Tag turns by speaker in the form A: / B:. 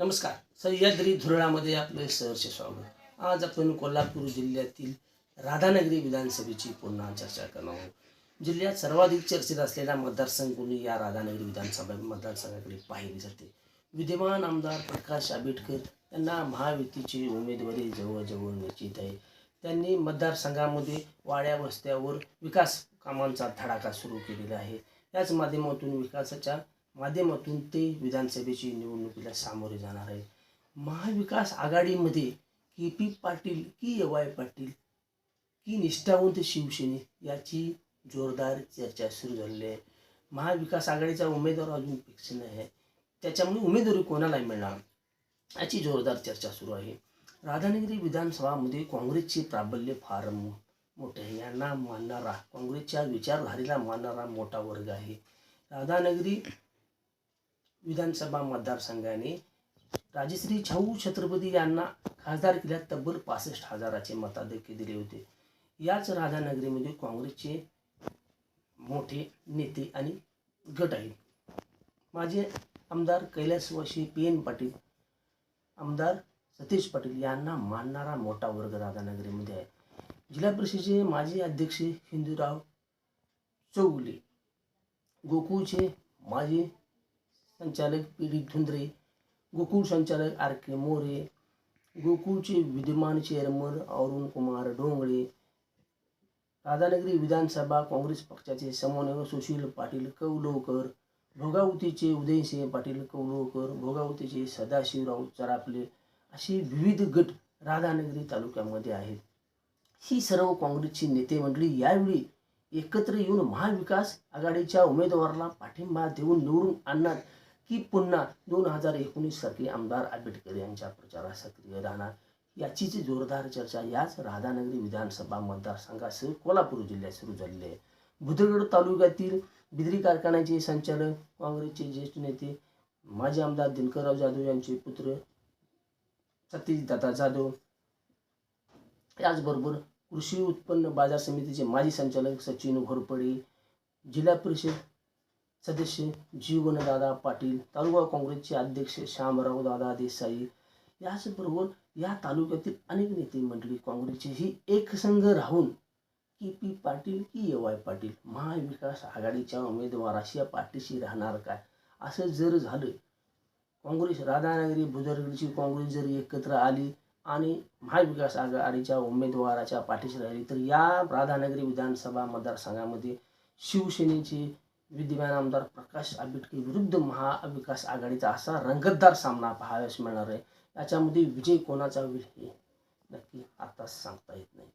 A: नमस्कार. सह्याद्री धुरळामध्ये आपले सहर्ष स्वागत. आज आपण कोल्हापूर जिल्ह्यातील राधानगरी विधानसभेची पुन्हा चर्चा करणार आहोत. जिल्ह्यात सर्वाधिक चर्चेत असलेला मतदारसंघ कोणी या राधानगरी विधानसभा मतदारसंघाकडे पाहिली जाते. विद्यमान आमदार प्रकाश आंबेडकर यांना महायुतीची उमेदवारी जवळजवळ निश्चित आहे. त्यांनी मतदारसंघामध्ये वाड्या वस्त्यावर विकास कामांचा धडाका सुरू केलेला आहे. याच माध्यमातून विकासाच्या माध्यमातून ते विधानसभेची निवडणुकीला सामोरे जाणार आहे महाविकास आघाडीमध्ये की पी पाटील की ए वाय पाटील की निष्ठावंत शिवसेने याची जोरदार चर्चा सुरू झालेली आहे. महाविकास आघाडीचा उमेदवार अजून फिक्स नाही आहे. त्याच्यामुळे उमेदवारी कोणाला मिळणार याची जोरदार चर्चा सुरू आहे. राधानगरी विधानसभामध्ये काँग्रेसचे प्राबल्य फार मो- मोठे आहे. यांना मानणारा काँग्रेसच्या विचारधारेला मानणारा मोठा वर्ग आहे. राधानगरी विधानसभा मतदारसंघाने राजश्री छाऊ छत्रपती यांना खासदार केल्यात तब्बल पासष्ट हजाराचे मताधिक्य दिले होते. याच राधानगरीमध्ये काँग्रेसचे मोठे नेते आणि गट आहेत. माझे आमदार कैलासवाशी पी एन पाटील आमदार सतीश पाटील यांना मानणारा मोठा वर्ग राधानगरीमध्ये आहे. जिल्हा परिषदेचे माजी अध्यक्ष हिंदूराव चौगुले गोकुळचे माजी संचालक पी डी धुंद्रे गोकुळ संचालक आर के मोरे गोकुळचे विद्यमान चेअरमन अरुण कुमार डोंगळे राधानगरी विधानसभा काँग्रेस पक्षाचे समन्वयक सुशील पाटील कौलोकर भोगावतीचे उदयसिंह पाटील कौलोकर भोगावतीचे सदाशिवराव चरापले असे विविध गट राधानगरी तालुक्यामध्ये आहेत. ही सर्व काँग्रेसची नेते मंडळी यावेळी एकत्र येऊन महाविकास आघाडीच्या उमेदवाराला पाठिंबा देऊन निवडून आणणार की पुन्हा दोन हजार एकोणीस आमदार आंबेडकर यांच्या प्रचारात सक्रिय राहणार याचीच जोरदार चर्चा याच राधानगरी विधानसभा मतदारसंघासह कोल्हापूर जिल्ह्यात सुरू झालेली आहे. बुधगड तालुक्यातील बिद्री कारखान्याचे संचालक काँग्रेसचे ज्येष्ठ नेते माजी आमदार दिनकरराव जाधव यांचे पुत्र सतीशदादा जाधव याचबरोबर कृषी उत्पन्न बाजार समितीचे माजी संचालक सचिन घोरपडे जिल्हा परिषद सदस्य जीवनदादा पाटील तालुका काँग्रेसचे अध्यक्ष श्यामराव दादा देसाई याचबरोबर या तालुक्यातील अनेक नेते मंडळी काँग्रेसचे ही एकसंघ राहून की पी पाटील की ए वाय पाटील महाविकास आघाडीच्या उमेदवाराशी या पाठीशी राहणार काय? असं जर झालं काँग्रेस राधानगरी बुजरगडची काँग्रेस जर एकत्र आली आणि महाविकास आघाडीच्या उमेदवाराच्या पाठीशी राहिली तर या राधानगरी विधानसभा मतदारसंघामध्ये शिवसेनेचे विद्यमान आमदार प्रकाश आंबेडकर विरुद्ध महाविकास आघाडीचा असा रंगतदार सामना पाहावयास मिळणार आहे. याच्यामध्ये विजय कोणाचा होईल हे नक्की आताच सांगता येत नाही.